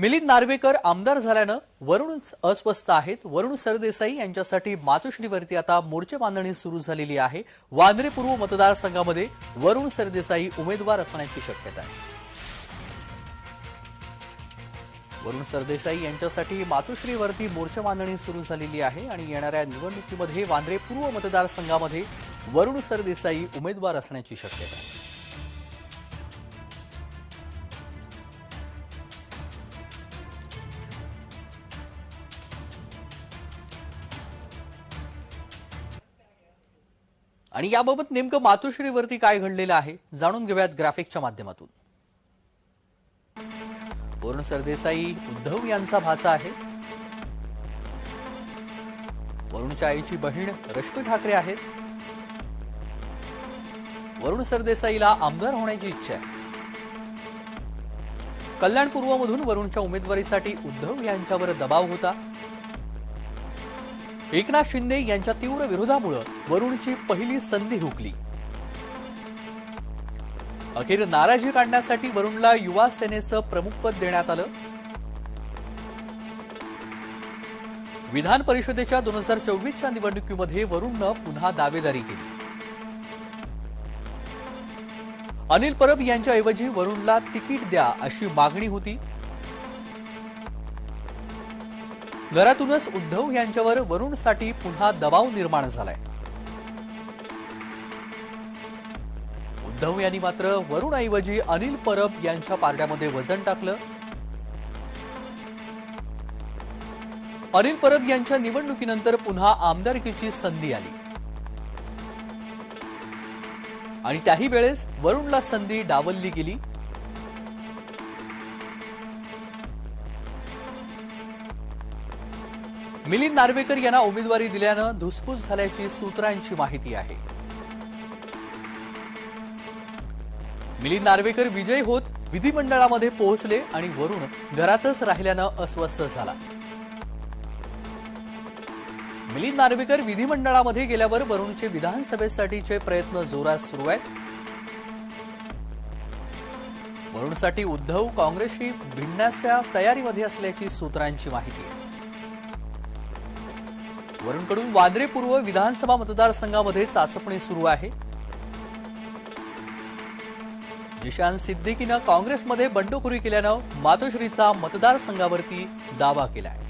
मिलिंद नार्वेकर आमदार झाल्यानं वरुण अस्वस्थ आहेत. वरुण सरदेसाई यांच्यासाठी मातोश्रीवरती आता मोर्चे बांधणी सुरू झालेली आहे. वांद्रे पूर्व मतदारसंघामध्ये वरुण सरदेसाई उमेदवार असण्याची शक्यता आहे. वरुण सरदेसाई यांच्यासाठी मातोश्रीवरती मोर्चा बांधणी सुरू झालेली आहे आणि येणाऱ्या निवडणुकीमध्ये वांद्रे पूर्व मतदारसंघामध्ये वरुण सरदेसाई उमेदवार असण्याची शक्यता आहे. आणि याबाबत नेमकं मातोश्रीवरती काय घडलेलं आहे जाणून घेऊयात ग्राफिकच्या माध्यमातून. वरुण सरदेसाई उद्धव यांचा भाचा आहे. वरुणच्या आईची बहीण रश्मी ठाकरे आहेत वरुण सरदेसाईला आमदार होण्याची इच्छा आहे. कल्याण पूर्वमधून वरुणच्या उमेदवारीसाठी उद्धव यांच्यावर दबाव होता. एकनाथ शिंदे यांच्या तीव्र विरोधामुळं वरुणची पहिली संधी हुकली. अखेर नाराजी काढण्यासाठी वरुणला युवा सेनेचं प्रमुखपद देण्यात आलं. विधान परिषदेच्या दोन हजार चोवीसच्या निवडणुकीमध्ये वरुणनं पुन्हा दावेदारी केली. अनिल परब यांच्याऐवजी वरुणला तिकीट द्या अशी मागणी होती. घरातूनच उद्धव यांच्यावर वरुणसाठी पुन्हा दबाव निर्माण झालाय. उद्धव यांनी मात्र वरुणऐवजी अनिल परब यांच्या पारड्यामध्ये वजन टाकलं. अनिल परब यांच्या निवडणुकीनंतर पुन्हा आमदारकीची संधी आली. आणि त्याही वेळेस वरुणला संधी डावलली गेली. मिलिंद नार्वेकर यांना उमेदवारी दिल्यानं धुसफूस झाल्याची सूत्रांची माहिती आहे. मिलिंद नार्वेकर विजयी होत विधिमंडळामध्ये पोहोचले आणि वरुण घरातच राहिल्यानं अस्वस्थ झाला. मिलिंद नार्वेकर विधिमंडळामध्ये गेल्यावर वरुणचे विधानसभेसाठीचे प्रयत्न जोरात सुरू आहेत. वरुणसाठी उद्धव काँग्रेसशी भिडण्याच्या तयारीमध्ये असल्याची सूत्रांची माहिती आहे. वरुणकडून वांद्रे पूर्व विधानसभा मतदारसंघामध्ये चाचपणी सुरू आहे. जिशान सिद्दीकीनं काँग्रेसमध्ये बंडखोरी केल्यानं मातोश्रीचा मतदारसंघावरती दावा केला आहे